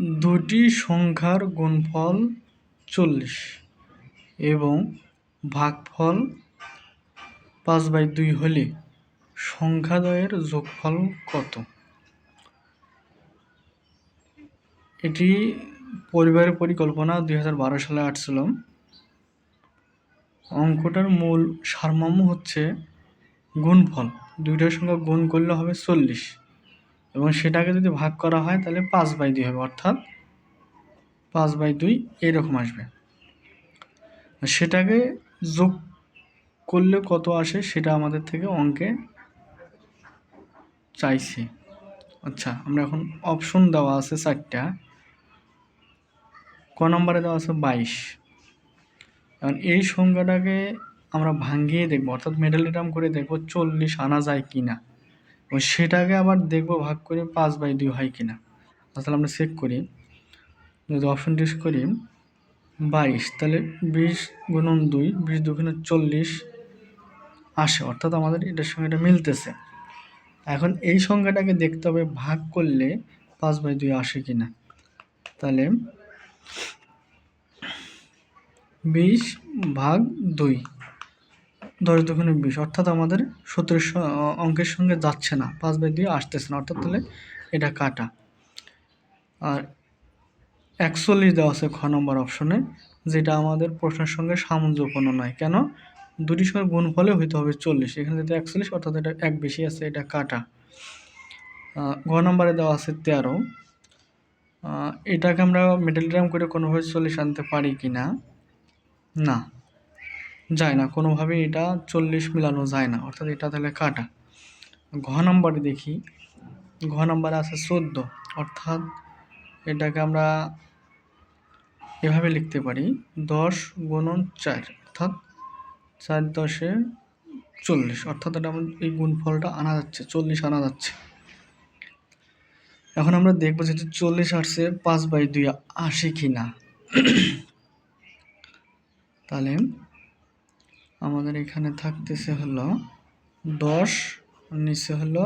দুটি সংখ্যার গুণফল চল্লিশ এবং ভাগফল পাঁচ বাই দুই হলে সংখ্যাদ্বয়ের যোগফল কত? এটি পরিবারের পরিকল্পনা দুই হাজার বারো সালে আসছিল। অঙ্কটার মূল সারমর্ম হচ্ছে গুণফল। দুইটার সঙ্গে গুণ করলে হবে চল্লিশ। এবং সেটাকে যদি ভাগ করা হয়, তাহলে পাঁচ বাই দুই হবে, অর্থাৎ পাঁচ বাই দুই এরকম আসবে। সেটাকে যোগ করলে কত আসে, সেটা আমাদের থেকে অঙ্কে চাইছে। আচ্ছা আমরা এখন অপশন দেওয়া আছে চারটা। ক নম্বরে দেওয়া আছে বাইশ। কারণ এই সংখ্যাটাকে আমরা ভাঙিয়ে দেখব, অর্থাৎ মেডালিটাম করে দেখব চল্লিশ আনা যায় কি না এবং সেটাকে আবার দেখব ভাগ করে পাঁচ বাই দুই হয় কি না তাহলে আমরা চেক করি। যদি অপশন টিস করি, বাইশ, তাহলে বিশ গুণন দুই, বিশ দুগুণে চল্লিশ আসে। অর্থাৎ আমাদের এটার সঙ্গে এটা মিলতেছে। এখন এই সংখ্যাটাকে দেখতে হবে ভাগ করলে পাঁচ বাই দুই আসে কি না তাহলে বিশ ভাগ দুই দশ দুগুণে বিশ অর্থাৎ আমাদের সত্তরের অঙ্কের সঙ্গে যাচ্ছে না, পাঁচ বাই দুই আসতেছে না। অর্থাৎ তাহলে এটা কাটা। আর একচল্লিশ দেওয়া আছে খ নম্বর অপশনে, যেটা আমাদের প্রশ্নের সঙ্গে সামঞ্জস্যপূর্ণ নয়। কেন? দুটি সঙ্গে গুণ ফলে হইতে হবে চল্লিশ। এখানে যেটা একচল্লিশ, অর্থাৎ এটা এক বেশি আছে, এটা কাটা। ঘ নম্বরে দেওয়া আছে তেরো। এটাকে আমরা মিডল করে কোনোভাবে চল্লিশ আনতে পারি কি না না। যায় না, কোনোভাবেই এটা চল্লিশ মিলানো যায় না, অর্থাৎ এটা তাহলে কাটা। ঘ নম্বরে দেখি, ঘ নম্বরে আছে চোদ্দ, অর্থাৎ এটাকে আমরা এভাবে লিখতে পারি, দশ গুণন চার, অর্থাৎ চার দশে চল্লিশ, অর্থাৎ এটা আমাদের এই গুণফলটা আনা যাচ্ছে, চল্লিশ আনা যাচ্ছে। এখন আমরা দেখব যে চল্লিশ আসছে পাঁচ বাই দুই আশি কি না তাহলে আমাদের এখানে থাকতেছে হলো দশ, নিচে হলো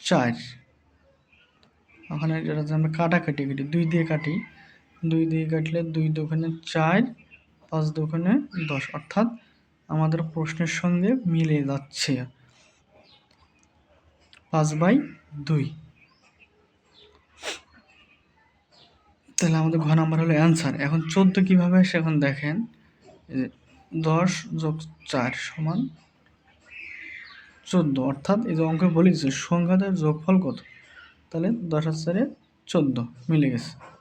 চার। ওখানে যেটা আমরা কাটাকাটি কাটি দুই দিয়ে কাটি। দুই দিয়ে কাটলে দুই দোকানে চার, পাঁচ দোকানে দশ। অর্থাৎ আমাদের প্রশ্নের সঙ্গে মিলে যাচ্ছে। পাঁচ বাই দুই। তাহলে আমাদের ঘ নাম্বার হলো অ্যান্সার। এখন চোদ্দ কীভাবে আসে এখন দেখেন। দশ যোগ চার সমান চোদ্দ। অর্থাৎ এই যে অঙ্কে বলে দিচ্ছে, সংখ্যাদের যোগফল কত? তাহলে দশ হাজারে চোদ্দ মিলে গেছে।